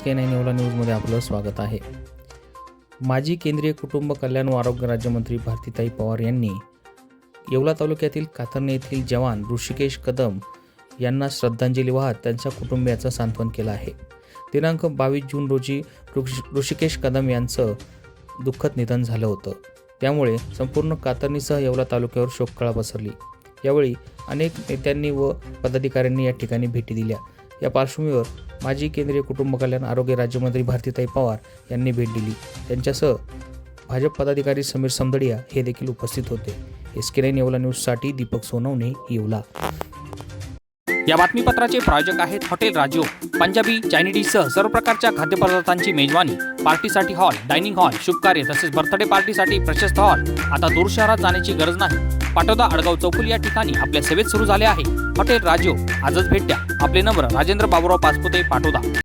S K nine एवढा न्यूजमध्ये आपलं स्वागत आहे. माजी केंद्रीय कुटुंब कल्याण व आरोग्य राज्यमंत्री भारतीताई पवार यांनी येवला तालुक्यातील कातरणे येथील जवान ऋषिकेश कदम यांना श्रद्धांजली वाहत त्यांच्या कुटुंबियाचं सांत्वन केलं आहे. दिनांक बावीस जून रोजी ऋषिकेश कदम यांचं दुःखद निधन झालं होतं. त्यामुळे संपूर्ण कातरणीसह येवला तालुक्यावर शोककळा पसरली. यावेळी अनेक नेत्यांनी व पदाधिकाऱ्यांनी या ठिकाणी भेटी दिल्या. या पार्श्वभूमीवर माजी केंद्रीय कुटुंब कल्याण आरोग्य राज्यमंत्री भारतीताई पवार यांनी भेट दिली. त्यांच्यासह भाजप पदाधिकारी समीर समदडिया हे देखील उपस्थित होते. एस के नाईन येवला न्यूजसाठी दीपक सोनवणे येवला. या बातमीपत्राचे प्रायोजक आहेत हॉटेल राजो. पंजाबी चायनीजसह सर्व प्रकारच्या खाद्यपदार्थांची मेजवानी. पार्टीसाठी हॉल डायनिंग हॉल शुभकार्य तसेच बर्थडे पार्टीसाठी प्रशस्त हॉल. आता दूर शहरात जाण्याची गरज नाही. पाटोदा अडगाव चौकुल या ठिकाणी आपल्या सेवेत सुरू झाले आहे. हॉटेल राजो आजच भेट द्या. आपले नंबर राजेंद्र बाबुराव पाचपुते पाटोदा.